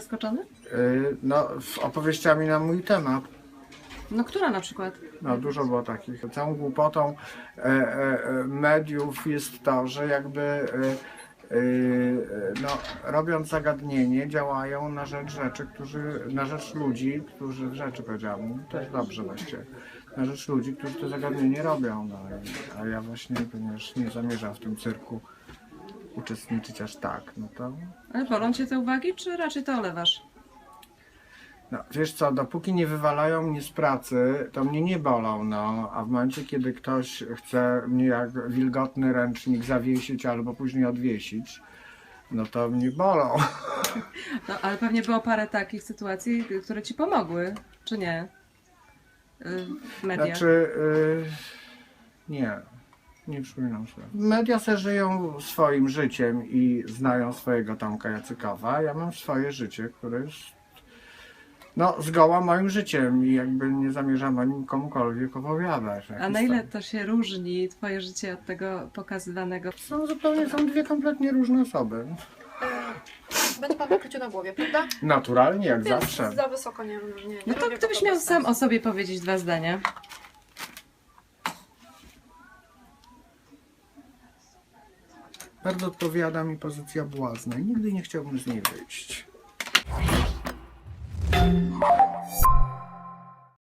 Zaskoczony? Y, No, opowieściami na mój temat. No która na przykład? No, dużo było takich. Całą głupotą e, e, e, mediów jest to, że jakby e, e, no, robiąc zagadnienie, działają na rzecz rzeczy, którzy, na rzecz ludzi, którzy rzeczy powiedziałem, to jest dobrze właściwie. Na rzecz ludzi, którzy to zagadnienie robią. No, a ja właśnie, ponieważ nie zamierzam w tym cyrku uczestniczyć aż tak, no to Ale bolą cię te uwagi, czy raczej to olewasz? No, wiesz co, dopóki nie wywalają mnie z pracy, to mnie nie bolą, no. A w momencie, kiedy ktoś chce mnie jak wilgotny ręcznik zawiesić albo później odwiesić, no to mnie bolą. No, ale pewnie było parę takich sytuacji, które ci pomogły, czy nie? Y, mediach. Znaczy, y, nie, nie przypominam sobie. Media se żyją swoim życiem i znają swojego Tomka Jacykowa. Ja mam swoje życie, które jest no, zgoła moim życiem i jakby nie zamierzam o nim komukolwiek opowiadać. A na ile to się różni, twoje życie od tego pokazywanego? Są zupełnie, są dwie kompletnie różne osoby. Będzie pan w kryciu na głowie, prawda? Naturalnie, jak Więc zawsze. za wysoko nie, nie, nie No to gdybyś miał sam o sobie powiedzieć dwa zdania. Bardzo odpowiada mi pozycja błazna. Nigdy nie chciałbym z niej wyjść.